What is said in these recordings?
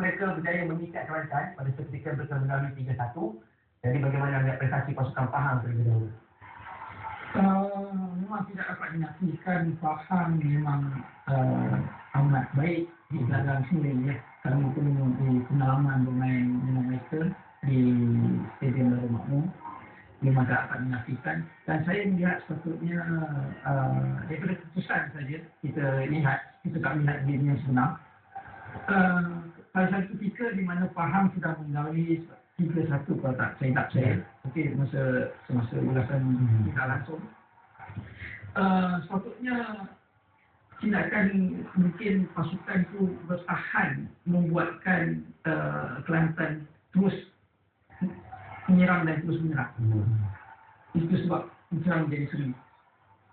mereka berjaya mengikat Kelantan pada seketika mereka melalui 3-1. Jadi bagaimana melihat prestasi pasukan Pahang terlebih dahulu? Uh, memang tidak dapat dinafikan Pahang memang uh, amat baik di belakang sini ya. Kami pun di pengalaman bermain dengan mereka di Stadium Baru Makmur memang tak dapat dinafikan dan saya melihat sepatutnya uh, daripada keputusan saja kita lihat kita tak melihat game yang sebenar uh, pada satu ketika di mana Pahang sudah menggauli tiga satu kalau tak saya tak saya mungkin masa semasa ulasan tidak langsung uh, sepatutnya tindakan mungkin pasukan itu bertahan membuatkan uh, Kelantan terus menyerang dan terus menyerang. Hmm. Itu sebab menyerang menjadi seri.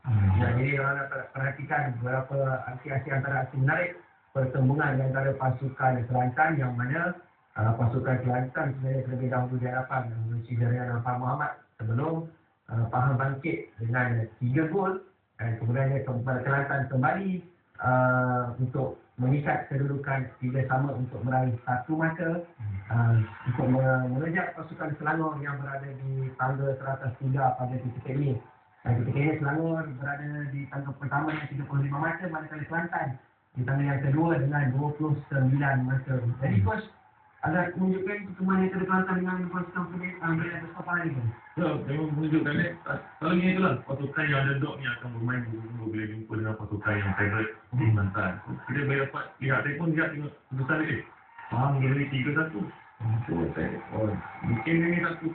Hmm. Ya, jadi orang nak perhatikan beberapa aksi-aksi antara aksi menarik pertemuan antara pasukan Kelantan yang mana uh, pasukan Kelantan sebenarnya terlebih dahulu di hadapan menuju dari Nampak Muhammad sebelum uh, Pahang bangkit dengan tiga gol dan kemudian Kelantan kembali uh, untuk mengikat kedudukan tiga sama untuk meraih satu mata uh, untuk mengejar pasukan Selangor yang berada di tangga teratas tiga pada titik ini. Dan ketika ini Selangor berada di tangga pertama yang 35 mata manakala Kelantan di tangga yang kedua dengan 29 mata. Jadi coach agak menunjukkan pertemuan yang Kelantan dengan pasukan punya ambil atas kapal ini. Ya, memang menunjukkan ni. Kalau ni itulah, pasukan yang ada dog ni akan bermain dulu bila jumpa dengan pasukan yang favorite di Kelantan. Kita boleh dapat lihat, saya pun lihat tengok besar ni. Faham dia ni tiga satu. So, saya, oh, mungkin ni satu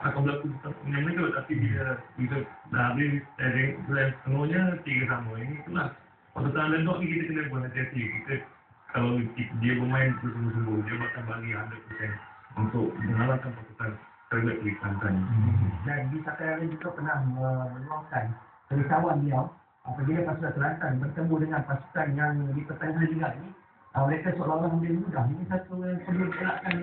akan berlaku dengan mereka tapi bila kita dah habis saya tengok plan semuanya tiga sama ini itulah pasukan underdog ni kita kena buat hati-hati kita kalau dia bermain sungguh-sungguh, dia akan bagi 100% untuk mengalahkan pasukan terhadap di Kelantan. Hmm. Dan di Sakara juga pernah meluangkan kerisauan dia apabila pasukan Kelantan bertemu dengan pasukan yang di pertengahan juga ni, mereka seolah-olah lebih mudah. Ini satu yang perlu dielakkan